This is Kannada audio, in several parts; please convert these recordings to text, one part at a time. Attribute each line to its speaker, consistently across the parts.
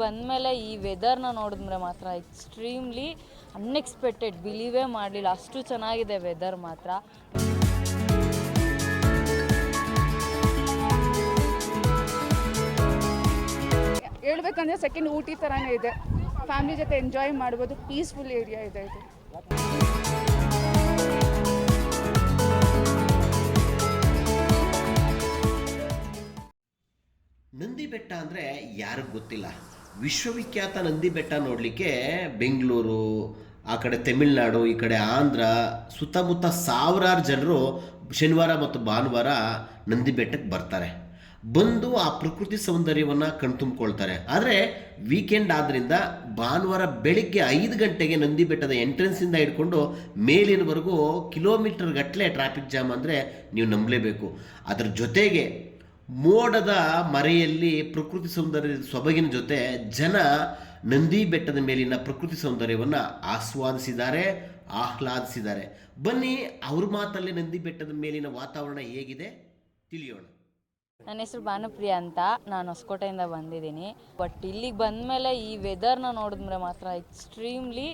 Speaker 1: ಬಂದಮೇಲೆ ಈ ವೆದರ್ನ ನೋಡಿದ್ರೆ ಮಾತ್ರ ಎಕ್ಸ್ಟ್ರೀಮ್ಲಿ ಅನ್ಎಕ್ಸ್ಪೆಕ್ಟೆಡ್ ಬಿಲೀವೇ ಮಾಡಲಿಲ್ಲ. ಅಷ್ಟು ಚೆನ್ನಾಗಿದೆ ವೆದರ್ ಮಾತ್ರ.
Speaker 2: ಹೇಳ್ಬೇಕಂದ್ರೆ ಸೆಕೆಂಡ್ ಊಟಿ ಥರನೇ ಇದೆ. ಫ್ಯಾಮಿಲಿ ಜೊತೆ ಎಂಜಾಯ್ ಮಾಡ್ಬೋದು. ಪೀಸ್ಫುಲ್ ಏರಿಯಾ ಇದೆ ಇದು.
Speaker 3: ನಂದಿ ಬೆಟ್ಟ ಅಂದರೆ ಯಾರಿಗೂ ಗೊತ್ತಿಲ್ಲ. ವಿಶ್ವವಿಖ್ಯಾತ ನಂದಿ ಬೆಟ್ಟ ನೋಡಲಿಕ್ಕೆ ಬೆಂಗಳೂರು, ಆ ಕಡೆ ತಮಿಳ್ನಾಡು, ಈ ಕಡೆ ಆಂಧ್ರ, ಸುತ್ತಮುತ್ತ ಸಾವಿರಾರು ಜನರು ಶನಿವಾರ ಮತ್ತು ಭಾನುವಾರ ನಂದಿ ಬೆಟ್ಟಕ್ಕೆ ಬರ್ತಾರೆ. ಬಂದು ಆ ಪ್ರಕೃತಿ ಸೌಂದರ್ಯವನ್ನು ಕಣ್ತುಂಬಿಕೊಳ್ತಾರೆ ಆದರೆ ವೀಕೆಂಡ್ ಆದ್ದರಿಂದ ಭಾನುವಾರ ಬೆಳಿಗ್ಗೆ ಐದು ಗಂಟೆಗೆ ನಂದಿ ಬೆಟ್ಟದ ಎಂಟ್ರೆನ್ಸಿಂದ ಹಿಡ್ಕೊಂಡು ಮೇಲಿನವರೆಗೂ ಕಿಲೋಮೀಟರ್ ಗಟ್ಟಲೆ ಟ್ರಾಫಿಕ್ ಜಾಮ್ ಅಂದರೆ ನೀವು ನಂಬಲೇಬೇಕು. ಅದರ ಜೊತೆಗೆ ಮೋಡದ ಮರೆಯಲ್ಲಿ ಪ್ರಕೃತಿ ಸೌಂದರ್ಯದ ಸೊಬಗಿನ ಜೊತೆ ಜನ ನಂದಿ ಬೆಟ್ಟದ ಮೇಲಿನ ಪ್ರಕೃತಿ ಸೌಂದರ್ಯವನ್ನು ಆಸ್ವಾದಿಸಿದ್ದಾರೆ, ಆಹ್ಲಾದಿಸಿದ್ದಾರೆ. ಬನ್ನಿ, ಅವ್ರ ಮಾತಲ್ಲಿ ನಂದಿ ಬೆಟ್ಟದ ಮೇಲಿನ ವಾತಾವರಣ ಹೇಗಿದೆ? ತಿಳಿಯೋಣ.
Speaker 1: ನನ್ನ ಹೆಸರು ಭಾನುಪ್ರಿಯ ಅಂತ. ನಾನು ಹೊಸಕೋಟೆಯಿಂದ ಬಂದಿದ್ದೀನಿ. ಬಟ್ ಇಲ್ಲಿಗೆ ಬಂದಮೇಲೆ ಈ ವೆದರ್ನ ನೋಡಿದ್ರೆ ಮಾತ್ರ ಎಕ್ಸ್ಟ್ರೀಮ್ಲಿ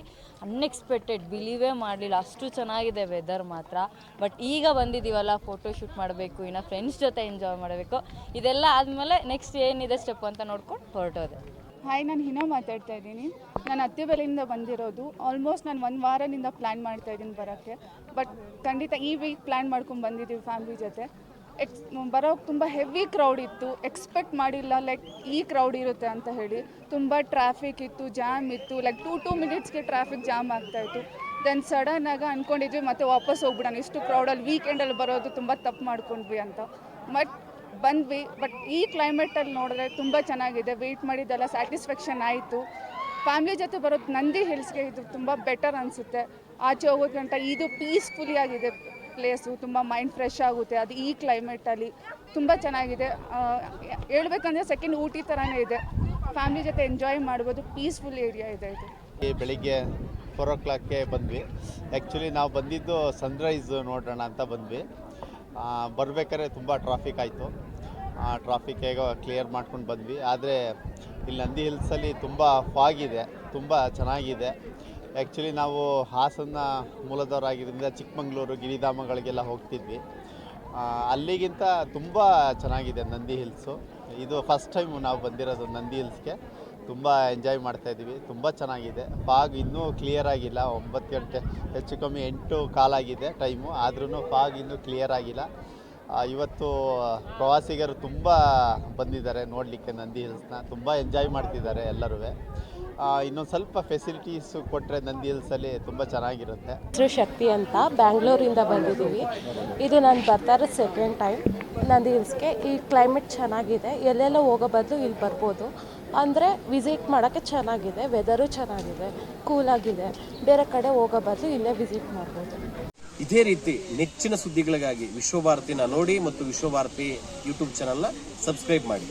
Speaker 1: ಅನ್ಎಕ್ಸ್ಪೆಕ್ಟೆಡ್ ಬಿಲೀವೇ ಮಾಡಲಿಲ್ಲ. ಅಷ್ಟು ಚೆನ್ನಾಗಿದೆ ವೆದರ್ ಮಾತ್ರ. ಬಟ್ ಈಗ ಬಂದಿದ್ದೀವಲ್ಲ ಫೋಟೋ ಶೂಟ್ ಮಾಡಬೇಕು, ಇನ್ನು ಫ್ರೆಂಡ್ಸ್ ಜೊತೆ ಎಂಜಾಯ್ ಮಾಡಬೇಕು. ಇದೆಲ್ಲ ಆದಮೇಲೆ ನೆಕ್ಸ್ಟ್ ಏನಿದೆ ಸ್ಟೆಪ್ ಅಂತ ನೋಡ್ಕೊಂಡು ಹೊರಟೋದೆ.
Speaker 2: ಹಾಯ್ ನಾನು ಹಿನ ಮಾತಾಡ್ತಾ ಇದ್ದೀನಿ. ನಾನು ಹತ್ತಿಬೆಲೆಯಿಂದ ಬಂದಿರೋದು. ಆಲ್ಮೋಸ್ಟ್ ನಾನು ಒಂದು ವಾರದಿಂದ ಪ್ಲ್ಯಾನ್ ಮಾಡ್ತಾ ಇದ್ದೀನಿ ಬರೋಕ್ಕೆ. ಬಟ್ ಖಂಡಿತ ಈ ವೀಕ್ ಪ್ಲ್ಯಾನ್ ಮಾಡ್ಕೊಂಡು ಬಂದಿದ್ದೀವಿ ಫ್ಯಾಮ್ಲಿ ಜೊತೆ. ಎಕ್ಸ್ ಬರೋಕ್ಕೆ ತುಂಬ ಹೆವಿ ಕ್ರೌಡ್ ಇತ್ತು. ಎಕ್ಸ್ಪೆಕ್ಟ್ ಮಾಡಿಲ್ಲ ಲೈಕ್ ಈ ಕ್ರೌಡ್ ಇರುತ್ತೆ ಅಂತ ಹೇಳಿ. ತುಂಬ ಟ್ರಾಫಿಕ್ ಇತ್ತು ಜಾಮ್ ಇತ್ತು. ಲೈಕ್ ಟೂ ಟೂ ಮಿನಿಟ್ಸ್ಗೆ ಟ್ರಾಫಿಕ್ ಜಾಮ್ ಆಗ್ತಾಯಿತ್ತು ದೆನ್ ಸಡನ್ನಾಗಿ ಅಂದ್ಕೊಂಡಿದ್ವಿ ಮತ್ತೆ ವಾಪಸ್ ಹೋಗ್ಬಿಡೋಣ. ಇಷ್ಟು ಕ್ರೌಡಲ್ಲಿ ವೀಕೆಂಡಲ್ಲಿ ಬರೋದು ತುಂಬ ತಪ್ಪು ಮಾಡ್ಕೊಂಡ್ವಿ ಅಂತ. ಬಟ್ ಬಂದ್ವಿ. ಬಟ್ ಈ ಕ್ಲೈಮೇಟಲ್ಲಿ ನೋಡಿದ್ರೆ ತುಂಬ ಚೆನ್ನಾಗಿದೆ. ವೆಯ್ಟ್ ಮಾಡಿದ್ದೆಲ್ಲ ಸ್ಯಾಟಿಸ್ಫ್ಯಾಕ್ಷನ್ ಆಯಿತು. ಫ್ಯಾಮ್ಲಿ ಜೊತೆ ಬರೋದು ನಂದಿ ಹಿಲ್ಸ್ಗೆ ಇದು ತುಂಬ ಬೆಟರ್ ಅನಿಸುತ್ತೆ. ಆಚೆ ಹೋಗೋಕ್ಕಂಟ ಇದು ಪೀಸ್ಫುಲಿ ಆಗಿದೆ. ಪ್ಲೇಸು ತುಂಬ ಮೈಂಡ್ ಫ್ರೆಶ್ ಆಗುತ್ತೆ. ಅದು ಈ ಕ್ಲೈಮೇಟಲ್ಲಿ ತುಂಬ ಚೆನ್ನಾಗಿದೆ. ಹೇಳ್ಬೇಕಂದ್ರೆ ಸೆಕೆಂಡ್ ಊಟಿ ಥರನೇ ಇದೆ. ಫ್ಯಾಮಿಲಿ ಜೊತೆ ಎಂಜಾಯ್ ಮಾಡ್ಬೋದು. ಪೀಸ್ಫುಲ್ ಏರಿಯಾ ಇದೆ ಇದು.
Speaker 4: ಈ ಬೆಳಿಗ್ಗೆ ಫೋರ್ ಓ ಕ್ಲಾಕ್ಗೆ ಬಂದ್ವಿ. ಆ್ಯಕ್ಚುಲಿ ನಾವು ಬಂದಿದ್ದು ಸನ್ರೈಸ್ ನೋಡೋಣ ಅಂತ ಬಂದ್ವಿ. ಬರಬೇಕಾದ್ರೆ ತುಂಬ ಟ್ರಾಫಿಕ್ ಆಯಿತು. ಟ್ರಾಫಿಕ್ ಹೇಗೋ ಕ್ಲಿಯರ್ ಮಾಡ್ಕೊಂಡು ಬಂದ್ವಿ. ಆದರೆ ಇಲ್ಲಿ ನಂದಿ ಹಿಲ್ಸಲ್ಲಿ ತುಂಬ ಫಾಗ್ ಇದೆ. ತುಂಬ ಚೆನ್ನಾಗಿದೆ. ಆ್ಯಕ್ಚುಲಿ ನಾವು ಹಾಸನ ಮೂಲದವರಾಗಿದ್ದರಿಂದ ಚಿಕ್ಕಮಂಗ್ಳೂರು, ಗಿರಿಧಾಮಗಳಿಗೆಲ್ಲ ಹೋಗ್ತಿದ್ವಿ. ಅಲ್ಲಿಗಿಂತ ತುಂಬ ಚೆನ್ನಾಗಿದೆ ನಂದಿ ಹಿಲ್ಸು ಇದು ಫಸ್ಟ್ ಟೈಮ್ ನಾವು ಬಂದಿರೋದು ನಂದಿ ಹಿಲ್ಸ್ಗೆ ತುಂಬ ಎಂಜಾಯ್ ಮಾಡ್ತಾಯಿದ್ವಿ ತುಂಬ ಚೆನ್ನಾಗಿದೆ. ಫಾಗ್ ಇನ್ನೂ ಕ್ಲಿಯರ್ ಆಗಿಲ್ಲ. ಒಂಬತ್ತು ಗಂಟೆ, ಹೆಚ್ಚು ಕಮ್ಮಿ ಎಂಟು ಕಾಲಾಗಿದೆ ಟೈಮು ಆದ್ರೂ ಫಾಗ್ ಇನ್ನೂ ಕ್ಲಿಯರ್ ಆಗಿಲ್ಲ. ಇವತ್ತು ಪ್ರವಾಸಿಗರು ತುಂಬ ಬಂದಿದ್ದಾರೆ ನೋಡಲಿಕ್ಕೆ ನಂದಿ ಹಿಲ್ಸ್ನ. ತುಂಬ ಎಂಜಾಯ್ ಮಾಡ್ತಿದ್ದಾರೆ ಎಲ್ಲರೂ ಇನ್ನೊಂದು ಸ್ವಲ್ಪ ಫೆಸಿಲಿಟೀಸ್ ಕೊಟ್ಟರೆ ನಂದಿ ಹಿಲ್ಸಲ್ಲಿ ತುಂಬ ಚೆನ್ನಾಗಿರುತ್ತೆ.
Speaker 5: ಹೆಸರು ಶಕ್ತಿ ಅಂತ ಬ್ಯಾಂಗ್ಳೂರಿಂದ ಬಂದಿದ್ದೀವಿ. ಇದು ನಾನು ಬರ್ತಾ ಇರೋ ಸೆಕೆಂಡ್ ಟೈಮ್ ನಂದಿ ಹಿಲ್ಸ್ಗೆ. ಈ ಕ್ಲೈಮೇಟ್ ಚೆನ್ನಾಗಿದೆ. ಎಲ್ಲೆಲ್ಲ ಹೋಗೋ ಬದಲು ಇಲ್ಲಿ ಬರ್ಬೋದು. ಅಂದರೆ ವಿಸಿಟ್ ಮಾಡೋಕ್ಕೆ ಚೆನ್ನಾಗಿದೆ. ವೆದರು ಚೆನ್ನಾಗಿದೆ. ಕೂಲಾಗಿದೆ ಬೇರೆ ಕಡೆ ಹೋಗೋ ಬದಲು ಇಲ್ಲೇ ವಿಸಿಟ್ ಮಾಡ್ಬೋದು.
Speaker 6: ಇದೇ ರೀತಿ ನೆಚ್ಚಿನ ಸುದ್ದಿಗಳಿಗಾಗಿ ವಿಶ್ವಭಾರತಿನ ನೋಡಿ ಮತ್ತು ವಿಶ್ವಭಾರತಿ ಯೂಟ್ಯೂಬ್ ಚಾನಲ್ನ ಸಬ್ಸ್ಕ್ರೈಬ್ ಮಾಡಿ.